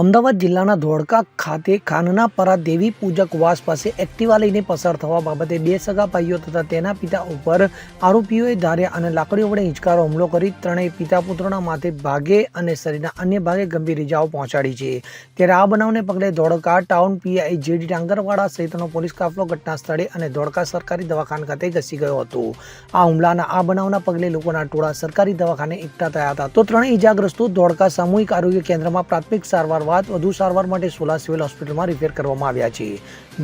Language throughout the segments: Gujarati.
અમદાવાદ જિલ્લાના ધોળકા ખાતે ખાનનાપરા દેવી પૂજક વાસ પાસે એક્ટિવા લઈને પસાર થવા બાબતે બે સગા ભાઈઓ તથા તેના પિતા ઉપર આરોપીઓએ ધાર્યા અને લાકડીઓ વડે હિંચકારો હુમલો કરી ત્રણેય પિતા પુત્રના માથે ભાગે અને શરીરના અન્ય ભાગે ગંભીર ઇજાઓ પહોંચાડી છે. ત્યારે આ બનાવને પગલે Dholka town PI JD Dangarwada સહિતનો પોલીસ કાફલો ઘટના સ્થળે અને ધોળકા સરકારી દવાખાના ખાતે ઘસી ગયો હતો. આ હુમલાના આ બનાવના પગલે લોકોના ટોળા સરકારી દવાખાને એકઠા થયા હતા. તો ત્રણેય ઇજાગ્રસ્તો ધોળકા સામૂહિક આરોગ્ય કેન્દ્રમાં પ્રાથમિક સારવાર બાદ વધુ સારવાર માટે સોલા સિવિલ હોસ્પિટલમાં રિફેર કરવામાં આવ્યા છે.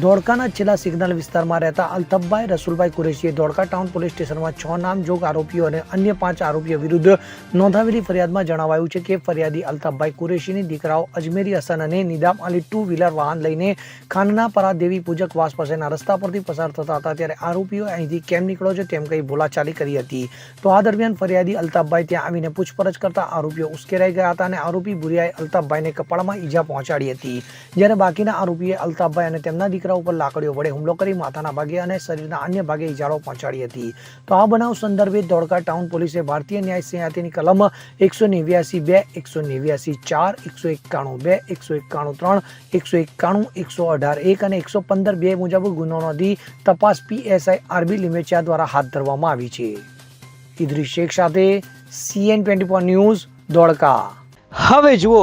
ધોળકાના છેલ્લા સિગ્નલ વિસ્તારમાં રહેતા અલ્તફભાઈ રસુલભાઈ કુરેશીએ ધોળકા ટાઉન પોલીસ સ્ટેશનમાં છ નામજોગ આરોપીઓ અને અન્ય પાંચ આરોપીઓ વિરુદ્ધ નોંધાવેલી ફરિયાદમાં જણાવાયું છે કે ફરિયાદી અલ્તફભાઈ કુરેશીની દીકરાઓ અજમેરી હસન અને નિદામ અલી ટુ વ્હીલર વાહન લઈને ખાનનાપરા દેવી પૂજક વાસ પાસેના રસ્તા પરથી પસાર થતા હતા ત્યારે આરોપીઓ અહીંથી કેમ નીકળો છો તેમ કહી બોલાચાલી કરી હતી. તો આ દરમિયાન ફરિયાદી અલ્તાફભાઈ ત્યાં આવીને પૂછપરછ કરતા આરોપીઓ ઉશ્કેરાઈ ગયા હતા અને આરોપી બુરિયાએ અલ્તાફભાઈને કપાળમાં ઈજા પહોંચાડી હતી. જ્યારે બાકીના આરોપીએ અલ્તાફભાઈ અને તેમના દીકરા ઉપર લાકડીઓ વડે હુમલો કરી માથાના ભાગે અને શરીરના અન્ય ભાગે ઈજાઓ પહોંચાડી હતી. તો આ બનાવ સંદર્ભે ધોળકા ટાઉન પોલીસે ભારતીય ન્યાય સંહિતાની કલમ એકસો નેવ્યાસી બે, એકસો નેવ્યાસી ચાર, એકસો એકાણું બે, એકસો એકાણું ત્રણ, એકસો એકાણું, એકસો અઢાર એક અને એકસો પંદર બે મુજબ ગુનો નોંધી તપાસ પીએસઆઈ આરબી લિમેચિયા દ્વારા હાથ ધરવામાં આવી છે. ઇદ્રી શેખ સાથે સીએન ટ્વેન્ટી ન્યૂઝ ધોળકા હવે જુઓ